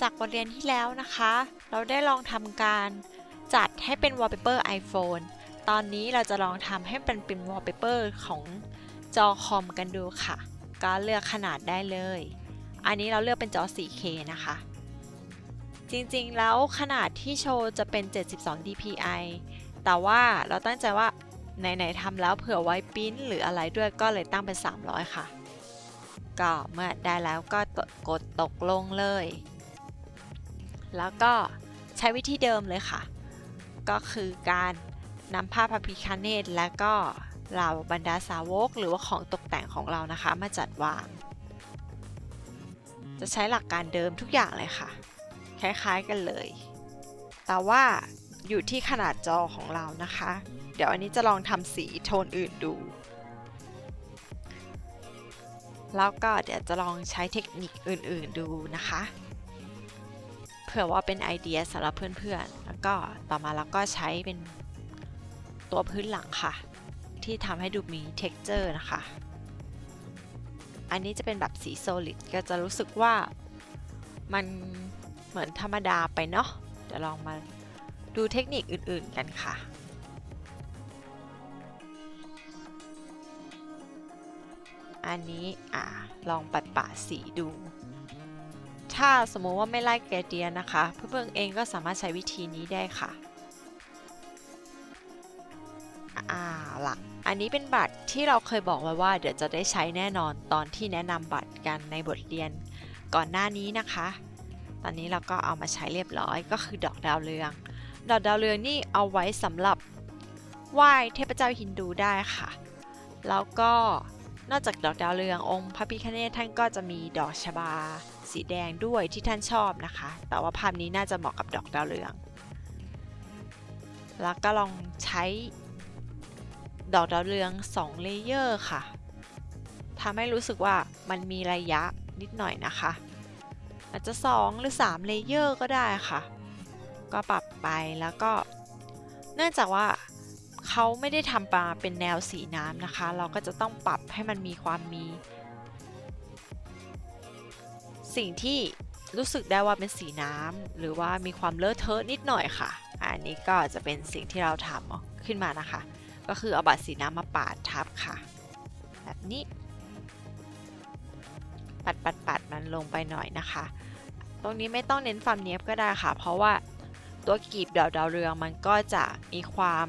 จากบทเรียนที่แล้วนะคะ เราได้ลองทำการจัดให้เป็น wallpaper iPhone ตอนนี้เราจะลองทำให้เป็นเป็น wallpaper ของจอคอมกันดูค่ะ ก็เลือกขนาดได้เลย อันนี้เราเลือกเป็นจอ 4K นะคะ จริงๆแล้วขนาดที่โชว์จะเป็น 72 dpi แต่ว่าเราตั้งใจว่าไหนๆทำแล้วเผื่อไว้ปิ้นหรืออะไรด้วยก็เลยตั้งเป็น 300 ค่ะ ก็เมื่อได้แล้วก็กดตกลงเลย แล้วก็ใช้วิธีเดิมเลยค่ะ ก็คือการนำภาพระพิคเนตและก็เหล่าบรรดาสาวก หรือว่าของตกแต่งของเรานะคะ มาจัดวาง จะใช้หลักการเดิมทุกอย่างเลยค่ะ คล้ายๆกันเลย แต่ว่าอยู่ที่ขนาดจอของเรานะคะ เดี๋ยวอันนี้จะลองทำสีโทนอื่นดู แล้วก็เดี๋ยวจะลองใช้เทคนิคอื่นๆดูนะคะ ผื่อว่าเป็นไอเดียสำหรับเพื่อนๆ แล้วก็ต่อมาเราก็ใช้เป็นตัวพื้นหลังค่ะ ที่ทำให้ดูมี texture นะคะ อันนี้จะเป็นแบบสี solid ก็จะรู้สึกว่ามันเหมือนธรรมดาไปเนาะเดี๋ยวลองมาดูเทคนิคอื่นๆกันค่ะอันนี้อ่าลองปัดป่าสีดู ถ้าสมมติว่าไม่ไล่แกเดียนะคะ เพื่อนๆเองก็สามารถใช้วิธีนี้ได้ค่ะอ่าล่ะอันนี้เป็นบัตรที่เราเคยบอกไว้ว่าเดี๋ยวจะได้ใช้แน่นอนตอนที่แนะนำบัตรกันในบทเรียนก่อนหน้านี้นะคะ ตอนนี้เราก็เอามาใช้เรียบร้อยก็คือดอกดาวเรือง ดอกดาวเรืองนี่เอาไว้สำหรับไหว้เทพเจ้าฮินดูได้ค่ะ แล้วก็นอกจากดอกดาวเรืององค์พระพิฆเนศท่านก็จะมีดอกชบา สีแดงด้วยที่ท่านชอบนะคะ แต่ว่าภาพนี้น่าจะเหมาะกับดอกดาวเรือง แล้วก็ลองใช้ดอกดาวเรือง2เลเยอร์ค่ะทำให้รู้สึกว่ามันมีระยะนิดหน่อยนะคะ อาจจะ 2 หรือ3เลเยอร์ก็ได้ค่ะ ก็ปรับไปแล้วก็ เนื่องจากว่าเขาไม่ได้ทำมาเป็นแนวสีน้ำนะคะ เราก็จะต้องปรับให้มันมีความมี สิ่งที่รู้สึกได้ว่าเป็นสีน้ำหรือว่ามีความเลอะเทอะนิดหน่อยค่ะ อันนี้ก็จะเป็นสิ่งที่เราทำขึ้นมานะคะ ก็คือเอาบัตรสีน้ำมาปาดทับค่ะ แบบนี้ ปัดปัดปัดมันลงไปหน่อยนะคะ ตรงนี้ไม่ต้องเน้นความเนี้ยบก็ได้ค่ะ เพราะว่าตัวกีบดาวดาวเรืองมันก็จะมีความ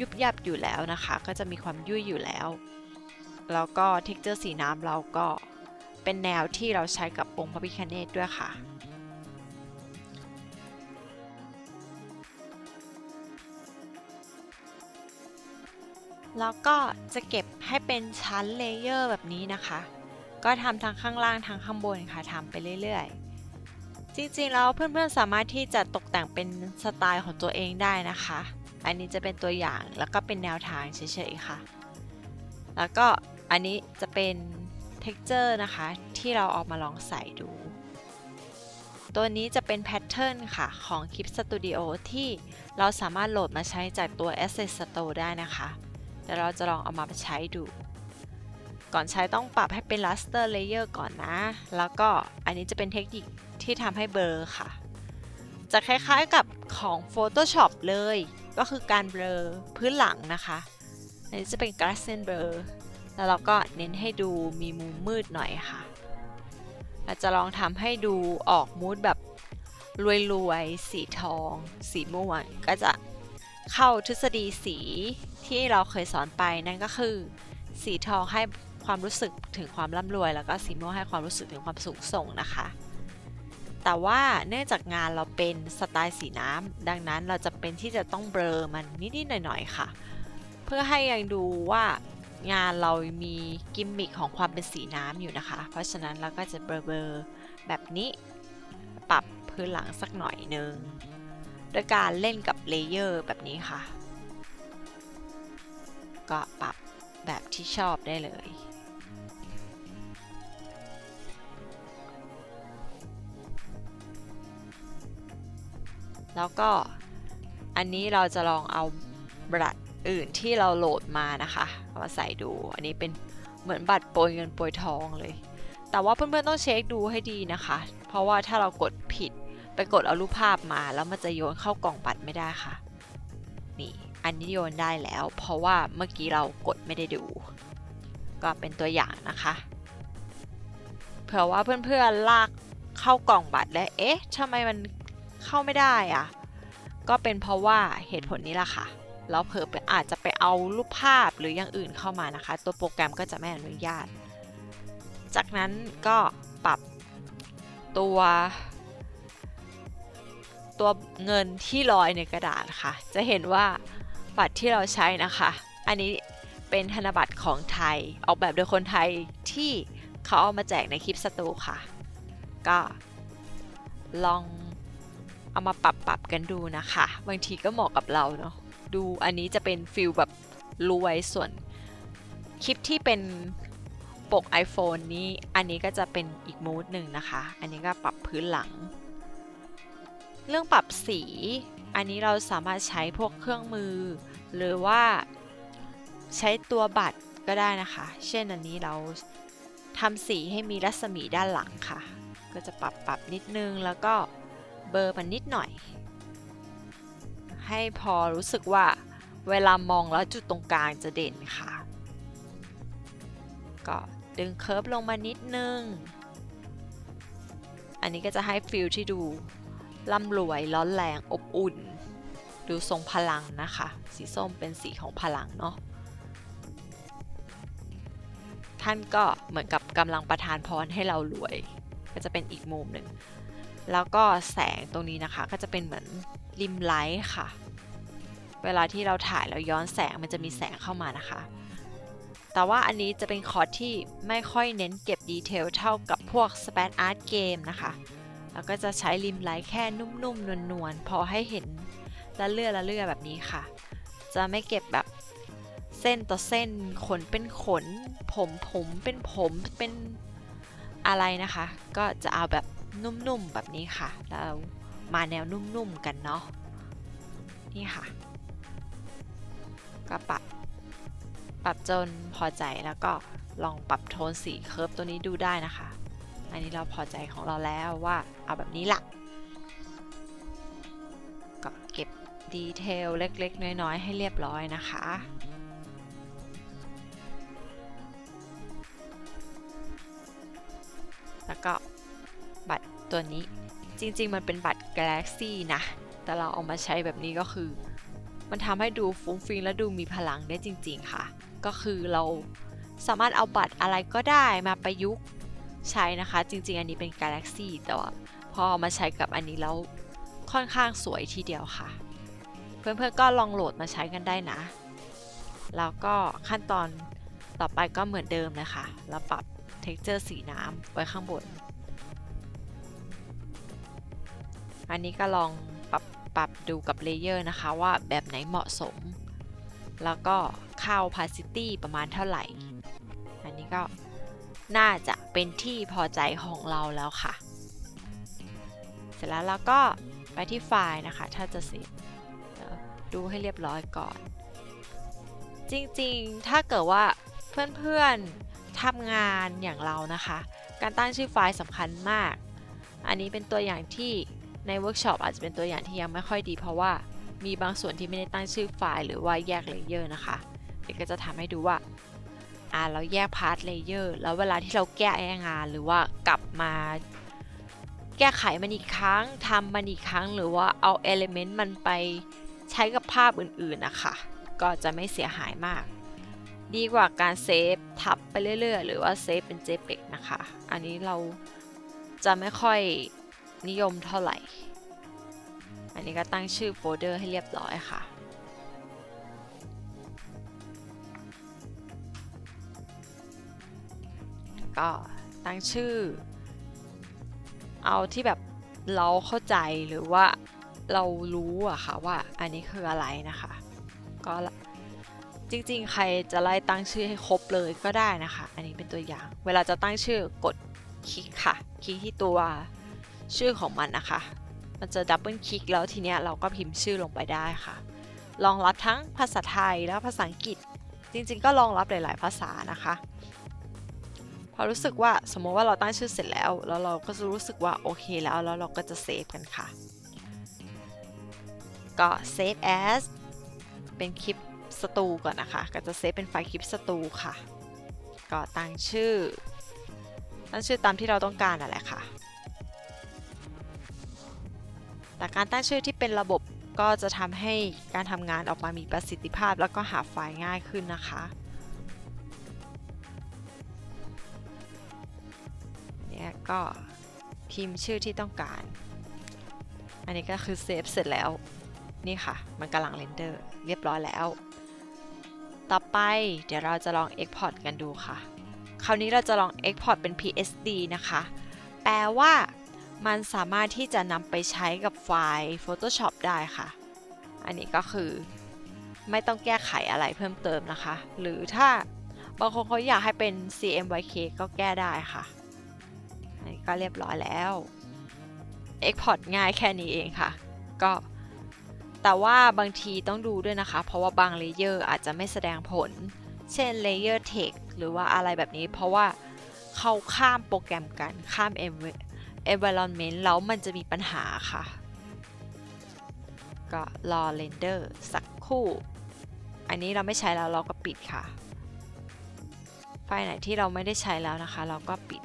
ยุบยับอยู่แล้วนะคะ ก็จะมีความยุ่ยอยู่แล้ว แล้วก็เท็กเจอร์สีน้ำเราก็ เป็นแนวที่เราใช้กับองค์พระพิคเนตด้วยค่ะ แล้วก็จะเก็บให้เป็นชั้นเลเยอร์แบบนี้นะคะ ก็ทำทั้งข้างล่างทั้งข้างบนค่ะทำไปเรื่อยๆจริงๆ แล้วเพื่อนๆ สามารถที่จะตกแต่งเป็นสไตล์ของตัวเองได้นะคะ อันนี้จะเป็นตัวอย่างแล้วก็เป็นแนวทางเฉยๆ ค่ะ แล้วก็อันนี้จะเป็น texture นะคะ ที่เราเอามาลองใส่ดู ตัวนี้จะเป็นแพทเทิร์นค่ะของ Kip Studio ที่เราสามารถโหลดมาใช้จากตัว Asset Store ได้นะคะเดี๋ยวเราจะลองเอามาใช้ดู ก่อนใช้ต้องปรับให้เป็น raster layer ก่อนนะ แล้วก็อันนี้จะเป็นเทคนิคที่ทำให้เบลอค่ะ จะคล้ายๆกับของ Photoshop เลย ก็คือการเบลอพื้นหลังนะคะ อันนี้จะเป็น Gradient Blur แล้วเราก็เน้นให้ดูมีมุมมืดหน่อยค่ะเราจะลองทำให้ดูออกมูดแบบรวยๆ สีทอง สีม่วง ก็จะเข้าทฤษฎีสีที่เราเคยสอนไปนั่นก็คือ สีทองให้ความรู้สึกถึงความร่ำรวย แล้วก็สีม่วงให้ความรู้สึกถึงความสูงส่งนะคะ แต่ว่าเนื่องจากงานเราเป็นสไตล์สีน้ำดังนั้นเราจะเป็นที่จะต้องเบลอมันนิดๆหน่อยๆค่ะ เพื่อให้ยังดูว่า งานเรามีกิมมิคของความเป็นสีน้ำอยู่นะคะ เพราะฉะนั้นเราก็จะเบลอๆแบบนี้ ปรับพื้นหลังสักหน่อยนึงโดยการเล่นกับเลเยอร์แบบนี้ค่ะ ก็ปรับแบบที่ชอบได้เลยแล้วก็อันนี้เราจะลองเอาบัตร อื่นที่เราโหลดมานะคะเอามาใส่ดู อันนี้เป็นเหมือนบัตรโปรยเงินโปรยทองเลย แต่ว่าเพื่อนๆต้องเช็คดูให้ดีนะคะ เพราะว่าถ้าเรากดผิดไปกดเอารูปภาพมา แล้วมันจะโยนเข้ากล่องบัตรไม่ได้ค่ะ นี่อันนี้โยนได้แล้ว เพราะว่าเมื่อกี้เรากดไม่ได้ดู ก็เป็นตัวอย่างนะคะเผื่อว่าเพื่อนๆลากเข้ากล่องบัตรแล้วเอ๊ะทำไมมันเข้าไม่ได้อะก็เป็นเพราะว่าเหตุผลนี้แหละค่ะ แล้วเผลอไปอาจจะไปเอารูปภาพหรืออย่างอื่นเข้ามานะคะ ตัวโปรแกรมก็จะไม่อนุญาต จากนั้นก็ปรับตัว ตัวเงินที่ลอยในกระดาษค่ะ จะเห็นว่าบัตรที่เราใช้นะคะ อันนี้เป็นธนบัตรของไทย ออกแบบโดยคนไทยที่เขาเอามาแจกในคลิปสตูค่ะ ก็ลองเอามาปรับปรับกันดูนะคะ บางทีก็เหมาะกับเราเนาะ ดู อันนี้จะเป็นฟิลแบบรวยส่วนคลิปที่เป็นปก iPhone นี้ อันนี้ก็จะเป็นอีกมูดหนึ่งนะคะ อันนี้ก็ปรับพื้นหลัง เรื่องปรับสี อันนี้เราสามารถใช้พวกเครื่องมือ หรือว่าใช้ตัวบัตรก็ได้นะคะ เช่นอันนี้เราทำสีให้มีรัศมีด้านหลังค่ะ ก็จะปรับปรับนิดนึงแล้วก็เบอร์มันนิดหน่อย ให้พอรู้สึกว่าเวลามองแล้วจุดตรงกลางจะเด่นค่ะ ก็ดึงเคิร์ฟลงมานิดนึง อันนี้ก็จะให้ฟิลที่ดูร่ำรวยร้อนแรงอบอุ่น ดูทรงพลังนะคะ สีส้มเป็นสีของพลังเนาะท่านก็เหมือนกับกำลังประทานพรให้เรารวย ก็จะเป็นอีกมุมหนึ่ง แล้วก็แสงตรงนี้นะคะก็จะเป็นเหมือนริมไลท์ค่ะ เวลาที่เราถ่ายแล้วย้อนแสงมันจะมีแสงเข้ามานะคะ แต่ว่าอันนี้จะเป็นคอร์ดที่ไม่ค่อยเน้นเก็บดีเทลเท่ากับพวก s p a n Art Game นะคะแล้วก็จะใช้ริมไลท์แค่นุ่มๆนวลๆพอให้เห็นละเลื่อละเลื่อแบบนี้ค่ะ จะไม่เก็บแบบเส้นต่อเส้นขนเป็นขน ผมผมเป็นผมเป็นอะไรนะคะ ก็จะเอาแบบ นุ่มๆแบบนี้ค่ะแล้วมาแนวนุ่มๆกันเนาะ นี่ค่ะ ก็ปรับ ปรับจนพอใจแล้วก็ลองปรับโทนสีเคิร์ฟตัวนี้ดูได้นะคะ อันนี้เราพอใจของเราแล้วว่าเอาแบบนี้ละก็เก็บดีเทลเล็กๆ น้อยๆ ให้เรียบร้อยนะคะแล้วก็ ตัวนี้ จริง ๆ มันเป็นบัตร Galaxy นะ แต่เราเอามาใช้แบบนี้ก็คือ มันทำให้ดูฟุ้งฟิ้งและดูมีพลังได้จริง ๆ ค่ะ ก็คือเราสามารถเอาบัตรอะไรก็ได้มาประยุกต์ใช้นะคะ จริง ๆ อันนี้เป็น Galaxy แต่ว่าพอเอามาใช้กับอันนี้แล้วค่อนข้างสวยทีเดียวค่ะ เพื่อนๆก็ลองโหลดมาใช้กันได้นะ แล้วก็ขั้นตอนต่อไปก็เหมือนเดิมเลยค่ะเราปรับ texture สีน้ำไว้ข้างบน อันนี้ก็ลองปรับปรับดูกับเลเยอร์นะคะว่าแบบไหนเหมาะสม แล้วก็ค่า opacity ประมาณเท่าไหร่ อันนี้ก็น่าจะเป็นที่พอใจของเราแล้วค่ะ เสร็จแล้วเราก็ไปที่ไฟล์นะคะ ถ้าจะเสร็จดูให้เรียบร้อยก่อน จริงๆ ถ้าเกิดว่าเพื่อนๆทำงานอย่างเรานะคะ การตั้งชื่อไฟล์สำคัญมาก อันนี้เป็นตัวอย่างที่ ในเวิร์กช็อปอาจจะเป็นตัวอย่างที่ยังไม่ค่อยดีเพราะว่ามีบางส่วนที่ไม่ได้ตั้งชื่อไฟล์หรือว่าแยกเลเยอร์นะคะเดี๋ยวก็จะทำให้ดูว่าอ่าเราแยกพาร์ทเลเยอร์แล้วเวลาที่เราแก้งานหรือว่ากลับมา แก้ไขมันอีกครั้งทำมันอีกครั้ง หรือว่าเอาเอลิเมนต์มันไปใช้กับภาพอื่นๆนะคะก็จะไม่เสียหายมาก ดีกว่าการเซฟทับไปเรื่อยๆ หรือว่าเซฟเป็น JPEG นะคะ อันนี้เราจะไม่ค่อย นิยมเท่าไหร่ อันนี้ก็ตั้งชื่อโฟลเดอร์ให้เรียบร้อยค่ะ ก็ตั้งชื่อ เอาที่แบบเราเข้าใจหรือว่าเรารู้อะค่ะว่าอันนี้คืออะไรนะคะ ก็จริงๆ ใครจะไล่ตั้งชื่อให้ครบเลยก็ได้นะคะ อันนี้เป็นตัวอย่าง เวลาจะตั้งชื่อกดคลิกค่ะ คลิกที่ตัว ชื่อของมันนะคะ มันจะดับเบิลคลิกแล้วทีเนี้ยเราก็พิมพ์ชื่อลงไปได้ค่ะ รองรับทั้งภาษาไทยและภาษาอังกฤษ จริงๆ ก็รองรับหลาย ๆ ภาษานะคะพอรู้สึกว่าสมมติว่าเราตั้งชื่อเสร็จแล้ว แล้วเราก็จะรู้สึกว่าโอเคแล้ว แล้วเราก็จะเซฟกันค่ะ ก็ save as เป็นคลิปสตูก่อนนะคะ ก็จะเซฟเป็นไฟล์คลิปสตูค่ะ ก็ตั้งชื่อ ตั้งชื่อตามที่เราต้องการนั่นแหละค่ะ แต่การตั้งชื่อที่เป็นระบบก็จะทำให้การทำงานออกมามีประสิทธิภาพ แล้วก็หาไฟล์ง่ายขึ้นนะคะเนี่ยก็พิมพ์ชื่อที่ต้องการ อันนี้ก็คือเซฟเสร็จแล้ว นี่ค่ะ มันกำลังเรนเดอร์เรียบร้อยแล้ว ต่อไปเดี๋ยวเราจะลอง Export กันดูค่ะ คราวนี้เราจะลอง Export เป็น PSD นะคะ แปลว่า มันสามารถที่จะนำไปใช้กับไฟล์ Photoshop ได้ค่ะ อันนี้ก็คือไม่ต้องแก้ไขอะไรเพิ่มเติมนะคะ หรือถ้าบางคนเขาอยากให้เป็น CMYK ก็แก้ได้ค่ะอันนี้ก็เรียบร้อยแล้ว Export ง่ายแค่นี้เองค่ะ ก็แต่ว่าบางทีต้องดูด้วยนะคะ เพราะว่าบางเลเยอร์อาจจะไม่แสดงผล เช่นเลเยอร์ Text หรือว่าอะไรแบบนี้ เพราะว่าเขาข้ามโปรแกรมกันข้าม environment แล้วมันจะมีปัญหาค่ะ ก็รอเรนเดอร์สักครู่ อันนี้เราไม่ใช้แล้วเราก็ปิดค่ะ ไฟล์ไหนที่เราไม่ได้ใช้แล้วนะคะ เราก็ปิด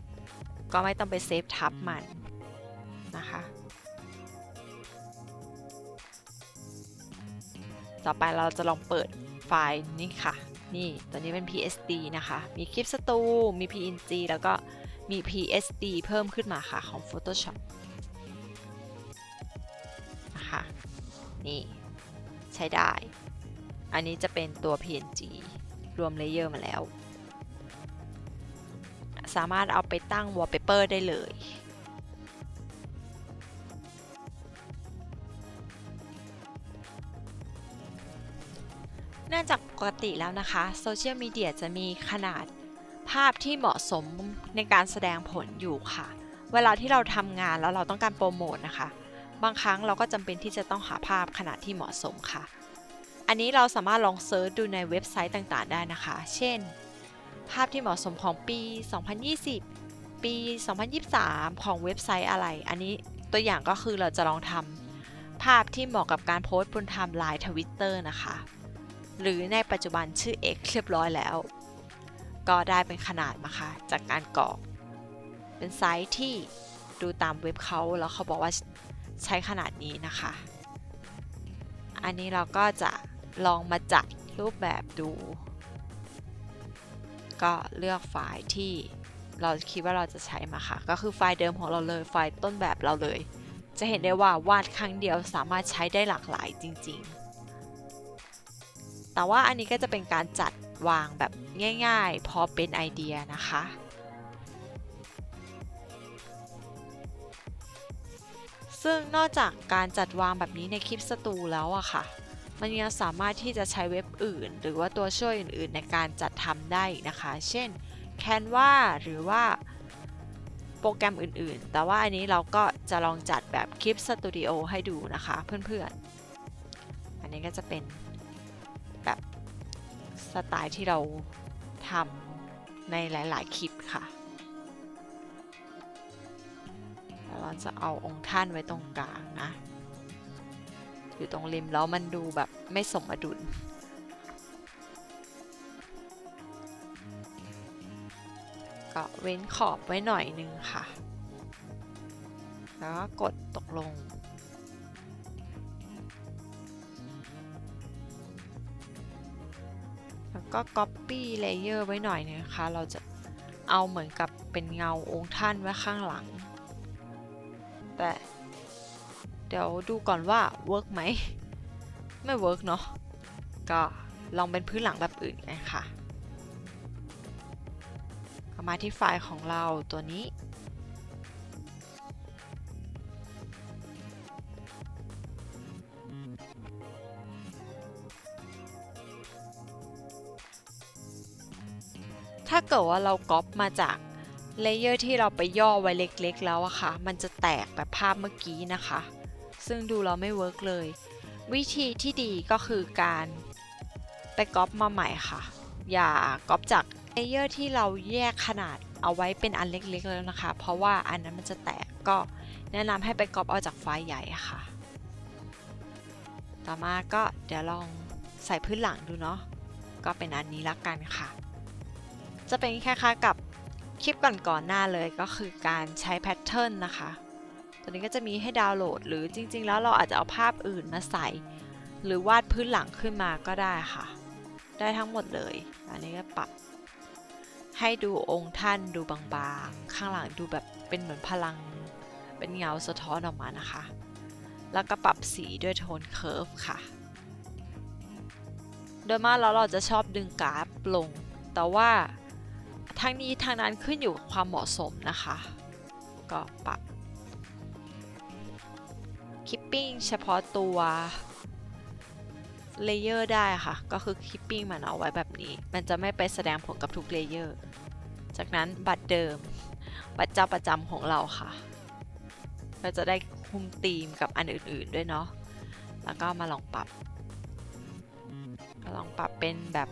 ก็ไม่ต้องไปเซฟทับมันนะคะต่อไปเราจะลองเปิดไฟล์นี่ค่ะ นี่ ตัวนี้เป็น PSD นะคะ มีคลิปสตู มี PNG แล้วก็ มี PSD เพิ่มขึ้นมาค่ะของ Photoshop นะคะนี่ใช้ได้ อันนี้จะเป็นตัว PNG รวมเลเยอร์มาแล้ว สามารถเอาไปตั้ง wallpaper ได้เลยเนื่องจากปกติแล้วนะคะโซเชียลมีเดียจะมีขนาด ภาพที่เหมาะสมในการแสดงผลอยู่ค่ะ เวลาที่เราทำงานแล้วเราต้องการโปรโมทนะคะ บางครั้งเราก็จำเป็นที่จะต้องหาภาพขนาดที่เหมาะสมค่ะ อันนี้เราสามารถลองเซิร์ชดูในเว็บไซต์ต่างๆ ได้นะคะ เช่น ภาพที่เหมาะสมของปี 2020 ปี 2023 ของเว็บไซต์อะไร อันนี้ตัวอย่างก็คือเราจะลองทำภาพที่เหมาะกับการโพสต์บนไทม์ไลน์ทวิตเตอร์นะคะ หรือในปัจจุบันชื่อ X เรียบร้อยแล้ว ก็ได้เป็นขนาดมาค่ะจากการกรอก เป็นไซส์ที่ดูตามเว็บเขาแล้วเขาบอกว่าใช้ขนาดนี้นะคะ อันนี้เราก็จะลองมาจัดรูปแบบดู ก็เลือกไฟล์ที่เราคิดว่าเราจะใช้มาค่ะ ก็คือไฟล์เดิมของเราเลยไฟล์ต้นแบบเราเลย จะเห็นได้ว่าวาดครั้งเดียวสามารถใช้ได้หลากหลายจริง ๆ แต่ว่าอันนี้ก็จะเป็นการจัดวางแบบ ง่ายๆ พอเป็นไอเดียนะคะ ซึ่งนอกจากการจัดวางแบบนี้ในคลิปสตูแล้วอะค่ะ มันยังสามารถที่จะใช้เว็บอื่น หรือว่าตัวช่วยอื่นๆ ในการจัดทำได้นะคะ เช่น Canva หรือว่าโปรแกรมอื่นๆ แต่ว่าอันนี้เราก็จะลองจัดแบบคลิปสตูดิโอให้ดูนะคะเพื่อนๆ อันนี้ก็จะเป็นแบบสไตล์ที่เรา ทำในหลาย ๆ คลิปค่ะ แล้วเราจะเอาองค์ท่านไว้ตรงกลางนะ อยู่ตรงริมแล้วมันดูแบบไม่สมดุลก็เว้นขอบไว้หน่อยนึงค่ะ แล้วก็กดตกลง ก็ copy layer ไว้หน่อยนึงนะคะ เราจะเอาเหมือนกับเป็นเงาองค์ท่านไว้ข้างหลัง แต่เดี๋ยวดูก่อนว่าเวิร์กไหม ไม่เวิร์กเนาะ ก็ลองเป็นพื้นหลังแบบอื่นกันค่ะมาที่ไฟล์ของเราตัวนี้าเกิดว่าเราก๊อปมาจากเลเยอร์ที่เราไปย่อไว้เล็กๆแล้วอะค่ะ มันจะแตกแบบภาพเมื่อกี้นะคะ ซึ่งดูเราไม่เวิร์กเลย วิธีที่ดีก็คือการไปก๊อปมาใหม่ค่ะ อย่าก๊อปจากเลเยอร์ที่เราแยกขนาดเอาไว้เป็นอันเล็กๆแล้วนะคะ เพราะว่าอันนั้นมันจะแตกก็แนะนำให้ไปก๊อปเอาจากไฟล์ใหญ่ค่ะ ต่อมาก็เดี๋ยวลองใส่พื้นหลังดูเนาะ ก็เป็นอันนี้ละกันค่ะ จะเป็นคล้ายๆกับคลิปก่อนๆหน้าเลยก็คือการใช้แพทเทิร์นนะคะ ตัวนี้ก็จะมีให้ดาวน์โหลด หรือจริง ๆ แล้วเราอาจจะเอาภาพอื่นมาใส่ หรือวาดพื้นหลังขึ้นมาก็ได้ค่ะ ได้ทั้งหมดเลย อันนี้ก็ปรับ ให้ดูองค์ท่านดูบางๆ ข้างหลังดูแบบเป็นเหมือนพลัง เป็นเงาสะท้อนออกมานะคะ แล้วก็ปรับสีด้วยโทนเค r ร์ฟค่ะ โดยมากแล้วเราจะชอบดึงกราฟลง แต่ว่า ทั้งนี้ทางนั้นขึ้นอยู่กับความเหมาะสมนะคะ ก็ปรับคิปปิ้งเฉพาะตัวเลเยอร์ได้ค่ะ ก็คือคิปปิ้งมันเอาไว้แบบนี้ มันจะไม่ไปแสดงผลกับทุกเลเยอร์ จากนั้นบัตรเดิม บัตรเจ้าประจำของเราค่ะเราจะได้คุมธีมกับอันอื่นๆด้วยเนาะ แล้วก็มาลองปรับมาลองปรับเป็นแบบ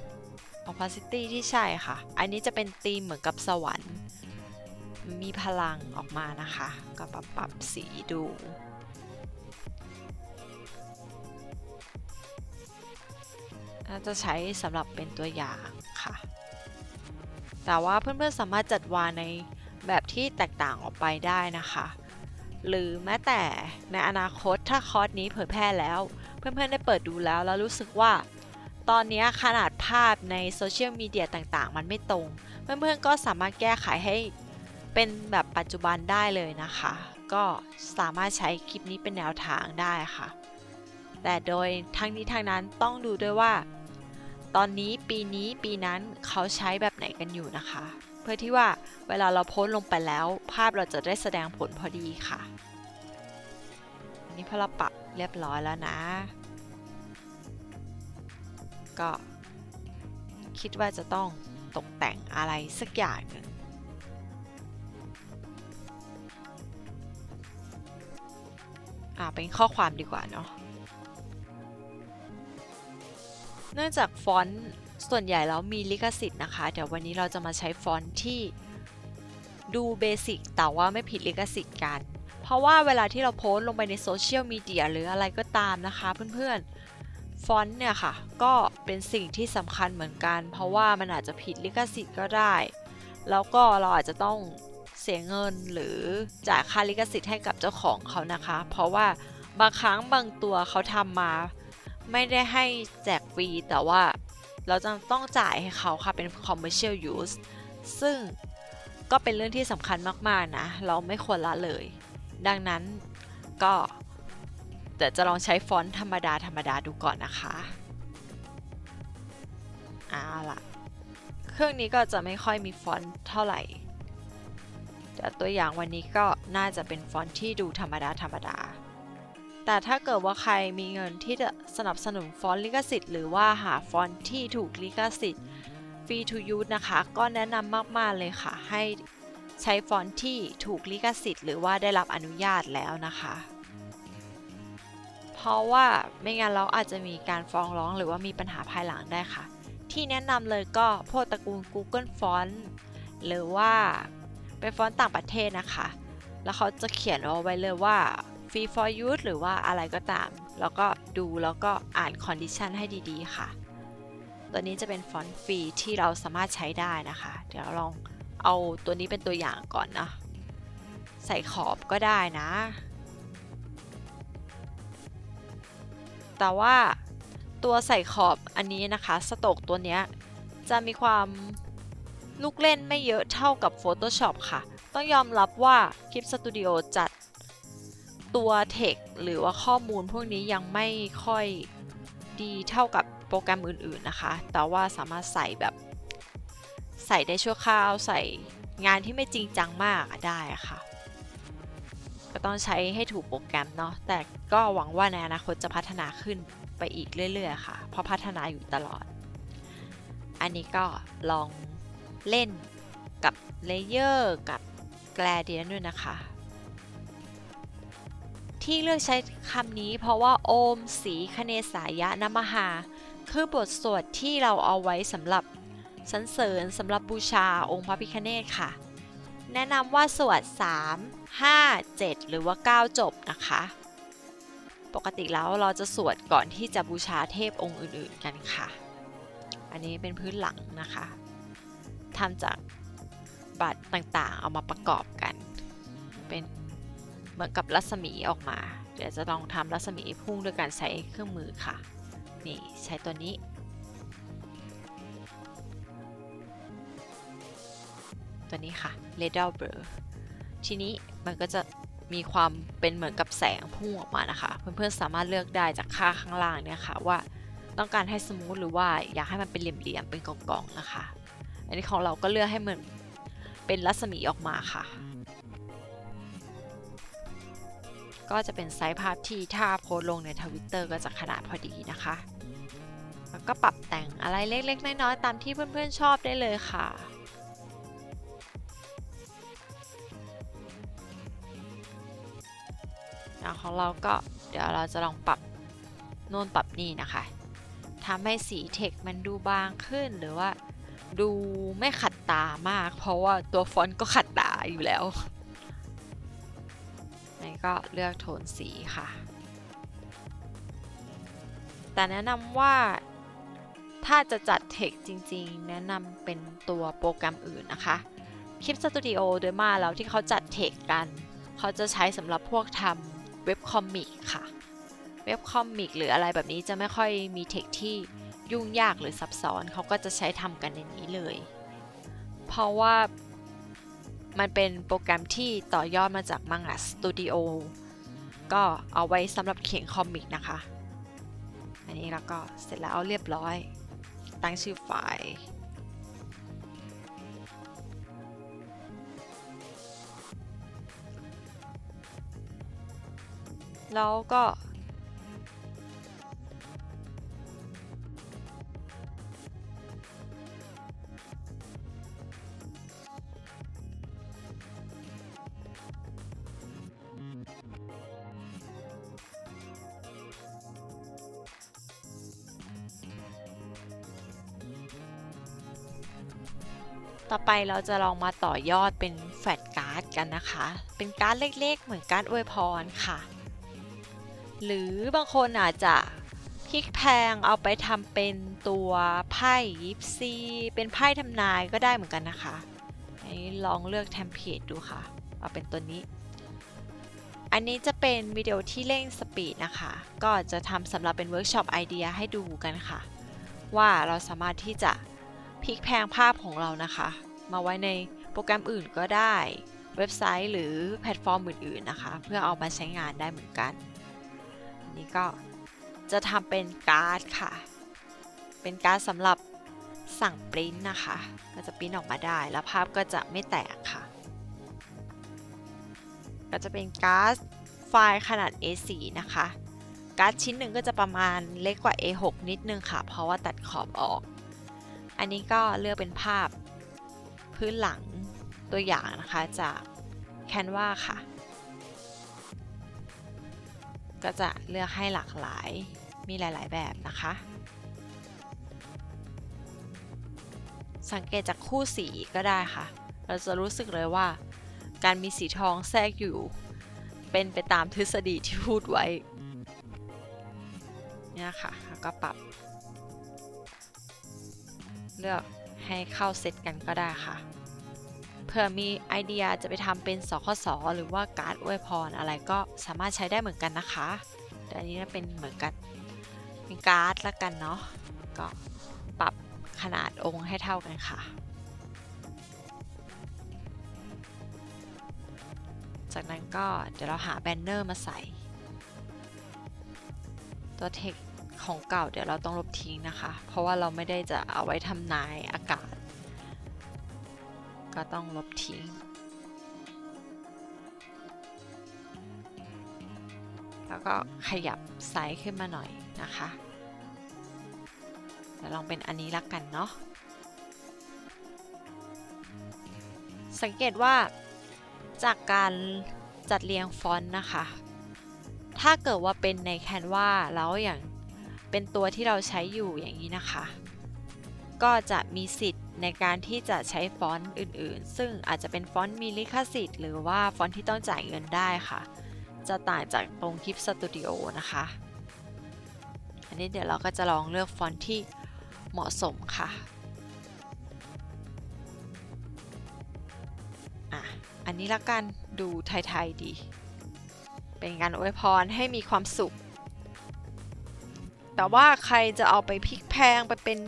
opacity ที่ใช่ค่ะ อันนี้จะเป็นธีมเหมือนกับสวรรค์ มีพลังออกมานะคะ ก็ปรับปรับสีดูน่าจะใช้สำหรับเป็นตัวอย่างค่ะ แต่ว่าเพื่อนๆสามารถจัดวางในแบบที่แตกต่างออกไปได้นะคะ หรือแม้แต่ในอนาคตถ้าคอร์สนี้เผยแพร่แล้ว เพื่อนๆได้เปิดดูแล้วแล้วรู้สึกว่า ตอนนี้ขนาดภาพในโซเชียลมีเดียต่างๆ มันไม่ตรง เพื่อนๆก็สามารถแก้ไขให้เป็นแบบปัจจุบันได้เลยนะคะ ก็สามารถใช้คลิปนี้เป็นแนวทางได้ค่ะ แต่โดยทั้งนี้ทางนั้นต้องดูด้วยว่า ตอนนี้ปีนี้ปีนั้นเขาใช้แบบไหนกันอยู่นะคะ เพื่อที่ว่าเวลาเราโพสต์ลงไปแล้ว ภาพเราจะได้แสดงผลพอดีค่ะอันนี้พอเราปรับเรียบร้อยแล้วนะ ก็คิดว่าจะต้องตกแต่งอะไรสักอย่างหนึ่งอ่าเป็นข้อความดีกว่าเนาะเนื่องจากฟอนต์ส่วนใหญ่แล้วมีลิขสิทธิ์นะคะ เดี๋ยววันนี้เราจะมาใช้ฟอนต์ที่ดูเบสิกแต่ว่าไม่ผิดลิขสิทธิ์กัน เพราะว่าเวลาที่เราโพสต์ลงไปในโซเชียลมีเดียหรืออะไรก็ตามนะคะเพื่อนๆ ฟอนต์เนี่ยค่ะ ก็เป็นสิ่งที่สำคัญเหมือนกัน เพราะว่ามันอาจจะผิดลิขสิทธิ์ก็ได้ แล้วก็เราอาจจะต้องเสียเงินหรือจ่ายค่าลิขสิทธิ์ให้กับเจ้าของเขานะคะ เพราะว่าบางครั้งบางตัวเขาทำมา ไม่ได้ให้แจกฟรีแต่ว่าเราจะต้องจ่ายให้เขาค่ะเป็น commercial use ซึ่งก็เป็นเรื่องที่สำคัญมาก ๆ นะ เราไม่ควรละเลย ดังนั้นก็ เดี๋ยวจะลองใช้ฟอนต์ธรรมดาธรรมดาดูก่อนนะคะเอาล่ะ เครื่องนี้ก็จะไม่ค่อยมีฟอนต์เท่าไหร่เดี๋ยวตัวอย่างวันนี้ก็น่าจะเป็นฟอนต์ที่ดูธรรมดาธรรมดา แต่ถ้าเกิดว่าใครมีเงินที่จะสนับสนุนฟอนต์ลิขสิทธิ์หรือว่าหาฟอนต์ที่ถูกลิขสิทธิ์ free to use นะคะ ก็แนะนำมาก ๆ เลยค่ะ ให้ใช้ฟอนต์ที่ถูกลิขสิทธิ์หรือว่าได้รับอนุญาตแล้วนะคะ ราะว่าไม่งั้นเราอาจจะมีการฟ้องร้องหรือว่ามีปัญหาภายหลังได้ค่ะ ที่แนะนำเลยก็พวกตระกูล Google Font หรือว่าเป็นฟอนต์ต่างประเทศนะคะ แล้วเขาจะเขียนเอาไว้เลยว่า free for use หรือว่าอะไรก็ตาม แล้วก็ดูแล้วก็อ่าน condition ให้ดีๆ ค่ะ ตัวนี้จะเป็นฟอนต์ฟรีที่เราสามารถใช้ได้นะคะ เดี๋ยวเราลองเอาตัวนี้เป็นตัวอย่างก่อนนะ ใส่ขอบก็ได้นะ แต่ว่าตัวใส่ขอบอันนี้นะคะสโตกตัวเนี้ยจะมีความลูกเล่นไม่เยอะเท่ากับ Photoshop ค่ะ ต้องยอมรับว่า Clip Studio จัดตัวเทคหรือว่าข้อมูลพวกนี้ยังไม่ค่อยดีเท่ากับโปรแกรมอื่นๆนะคะ แต่ว่าสามารถใส่แบบใส่ได้ชั่วคราว ใส่งานที่ไม่จริงจังมากได้ค่ะ ก็ต้องใช้ให้ถูกโปรแกรมเนาะแต่ก็หวังว่าในอนาคตจะพัฒนาขึ้นไปอีกเรื่อยๆค่ะ เพราะพัฒนาอยู่ตลอด อันนี้ก็ลองเล่นกับเลเยอร์กับแกลเดียนด้วยนะคะ ที่เลือกใช้คำนี้เพราะว่าโอมสีคเนสายะนมหา คือบทสวดที่เราเอาไว้สำหรับสรรเสริญสำหรับบูชาองค์พระพิฆเนศค่ะ แนะนำว่าสวด 3 5 7 หรือว่า 9 จบนะคะ ปกติแล้วเราจะสวดก่อนที่จะบูชาเทพองค์อื่นๆกันค่ะ อันนี้เป็นพื้นหลังนะคะทำจากบัตรต่างๆ เอามาประกอบกัน เป็นเหมือนกับรัศมีออกมา เดี๋ยวจะลองทำรัศมีพุ่งด้วยการใช้เครื่องมือค่ะ นี่ใช้ตัวนี้ ตัวนี้ค่ะ r a d a r Blur ทีนี้มันก็จะมีความเป็นเหมือนกับแสงพุ่งออกมานะคะ เพื่อนๆสามารถเลือกได้จากค่าข้างล่างเนี่ยค่ะว่าต้องการให้สมูทหรือว่าอยากให้มันเป็นเหลี่ยมๆเป็นกองๆนะคะ อันนี้ของเราก็เลือกให้เหมือนเป็นรัศมีออกมาค่ะ ก็จะเป็นไซส์ภาพที่ถ้าโพสลงในทวิตเตอร์ก็จะขนาดพอดีนะคะ แล้วก็ปรับแต่งอะไรเล็กๆน้อยๆตามที่เพื่อนๆชอบได้เลยค่ะ ของเราก็เดี๋ยวเราจะลองปรับโน่นปรับนี่นะคะทำให้สีเทคมันดูบางขึ้นหรือว่า ดูไม่ขัดตามาก เพราะว่าตัวฟอนต์ก็ขัดตาอยู่แล้วนี่ก็เลือกโทนสีค่ะ แต่แนะนำว่าถ้าจะจัดเทคจริงๆ แนะนำเป็นตัวโปรแกรมอื่นนะคะคลิปสตูดิโอโดยมากแล้วที่เขาจัดเทคกัน เขาจะใช้สำหรับพวกทำ เว็บคอมิกค่ะ เว็บคอมิกหรืออะไรแบบนี้จะไม่ค่อยมีเทคที่ยุ่งยากหรือซับซ้อนเขาก็จะใช้ทำกันในนี้เลย เพราะว่ามันเป็นโปรแกรมที่ต่อยอดมาจากมังงะสตูดิโอก็เอาไว้สำหรับเขียนคอมิกนะคะ อันนี้แล้วก็เสร็จแล้วเรียบร้อย ตั้งชื่อไฟล์ แล้วก็ต่อไปเราจะลองมาต่อยอดเป็นแฟลชการ์ดกันนะคะ เป็นการ์ดเล็กๆ เหมือนการ์ดอวยพรค่ะ หรือบางคนอาจจะพลิกแพงเอาไปทำเป็นตัวไพ่ยิปซีเป็นไพ่ทำนายก็ได้เหมือนกันนะคะลองเลือกเทมเพลตดูค่ะ เอาเป็นตัวนี้ อันนี้จะเป็นวิดีโอที่เร่งสปีดนะคะ ก็จะทำสำหรับเป็นเวิร์กช็อปไอเดียให้ดูกันค่ะ ว่าเราสามารถที่จะพลิกแพงภาพของเรานะคะ มาไว้ในโปรแกรมอื่นก็ได้ เว็บไซต์หรือแพลตฟอร์มอื่นๆนะคะ เพื่อเอามาใช้งานได้เหมือนกัน นี้ก็จะทำเป็นการ์ดค่ะ เป็นการ์ดสำหรับสั่งปริ้นนะคะ ก็จะปริ้นออกมาได้แล้วภาพก็จะไม่แตกค่ะ ก็จะเป็นการ์ดไฟล์ขนาด A4 นะคะ การ์ดชิ้นหนึ่งก็จะประมาณเล็กกว่า A6 นิดนึงค่ะ เพราะว่าตัดขอบออก อันนี้ก็เลือกเป็นภาพพื้นหลังตัวอย่างนะคะจาก Canva ค่ะ ก็จะเลือกให้หลากหลายมีหลาย ๆ แบบนะคะ สังเกตจากคู่สีก็ได้ค่ะ เราจะรู้สึกเลยว่า การมีสีทองแทรกอยู่ เป็นไปตามทฤษฎีที่พูดไว้เนี่ยค่ะแล้วก็ปรับ เลือกให้เข้าเซตกันก็ได้ค่ะ ผื่อมีไอเดียจะไปทำเป็นสคสหรือว่าการ์ดอวยพรอะไรก็สามารถใช้ได้เหมือนกันนะคะแต่อันนี้เป็นเหมือนกันเป็นการ์ดละกันเนาะก็ปรับขนาดองค์ให้เท่ากันค่ะ จากนั้นก็เดี๋ยวเราหาแบนเนอร์มาใส่ ตัวเทคของเก่าเดี๋ยวเราต้องลบทิ้งนะคะ เพราะว่าเราไม่ได้จะเอาไว้ทำนายอากาศ ก็ต้องลบทิ้ง แล้วก็ขยับไซส์ขึ้นมาหน่อยนะคะเดี๋ยวลองเป็นอันนี้ละกันเนาะ สังเกตว่าจากการจัดเรียงฟอนต์นะคะ ถ้าเกิดว่าเป็นใน Canva แล้วอย่างเป็นตัวที่เราใช้อยู่อย่างนี้นะคะ ก็จะมีสิทธิ์ในการที่จะใช้ฟอนต์อื่นๆ ซึ่งอาจจะเป็นฟอนต์มีลิขสิทธิ์หรือว่าฟอนต์ที่ต้องจ่ายเงินได้ค่ะ จะต่างจากตรงคลิปสตูดิโอนะคะ อันนี้เดี๋ยวเราก็จะลองเลือกฟอนต์ที่เหมาะสมค่ะอะ อันนี้ละกันดูไทยๆดี เป็นการอวยพรให้มีความสุข แต่ว่าใครจะเอาไปพลิกแพงไปเป็น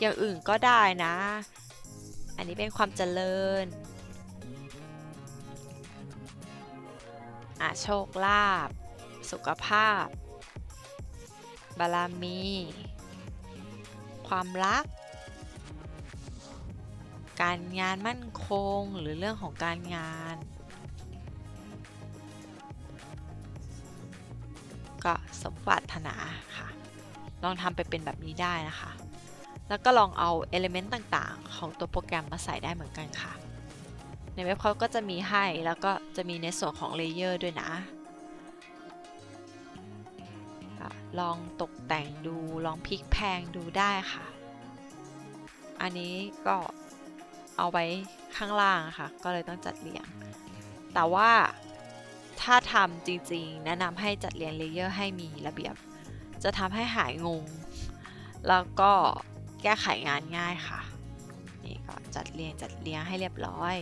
อย่างอื่นก็ได้นะ อันนี้เป็นความเจริญอะโชคลาภสุขภาพ บารมี ความรัก การงานมั่นคงหรือเรื่องของการงาน ก็สมปรารถนาค่ะ ลองทำไปเป็นแบบนี้ได้นะคะ แล้วก็ลองเอาเอลิเมนต์ต่างๆ ของตัวโปรแกรมมาใส่ได้เหมือนกันค่ะ ในเว็บเขาก็จะมีให้ แล้วก็จะมีในส่วนของเลเยอร์ด้วยนะลองตกแต่งดู ลองพลิกแพลงดูได้ค่ะ อันนี้ก็เอาไว้ข้างล่างค่ะ ก็เลยต้องจัดเรียง แต่ว่าถ้าทำจริงๆ แนะนำให้จัดเรียงเลเยอร์ให้มีระเบียบ จะทำให้หายงง แล้วก็ แก้ไขงานง่ายค่ะ นี่ก็จัดเรียงจัดเรียงให้เรียบร้อย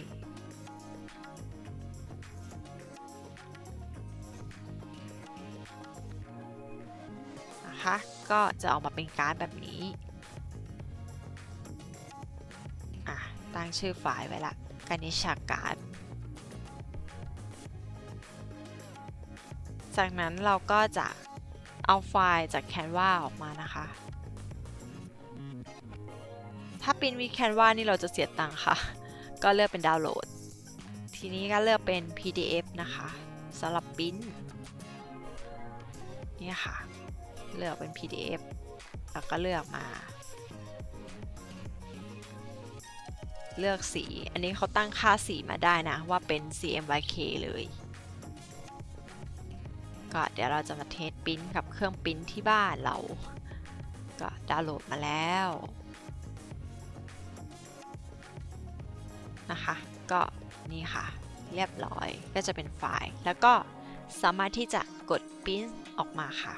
นะคะก็จะออกมาเป็นการ์ดแบบนี้อะตั้งชื่อไฟล์ไว้ละกานิชาการ์ดจากนั้นเราก็จะเอาไฟล์จาก Canva ออกมานะคะ ถ้าปริ้นวี Canva นี่เราจะเสียตังค่ะ ก็เลือกเป็นดาวน์โหลด ทีนี้ก็เลือกเป็น PDF นะคะสำหรับปริ้นนี่ค่ะ เลือกเป็น PDF แล้วก็เลือกมา เลือกสี อันนี้เขาตั้งค่าสีมาได้นะ ว่าเป็น CMYK เลย ก็เดี๋ยวเราจะมาเทสปริ้นกับเครื่องปริ้นที่บ้านเรา ก็ดาวน์โหลดมาแล้ว นะคะ ก็นี่ค่ะ เรียบร้อยก็จะเป็นไฟล์ แล้วก็สามารถที่จะกดปริ้นออกมาค่ะ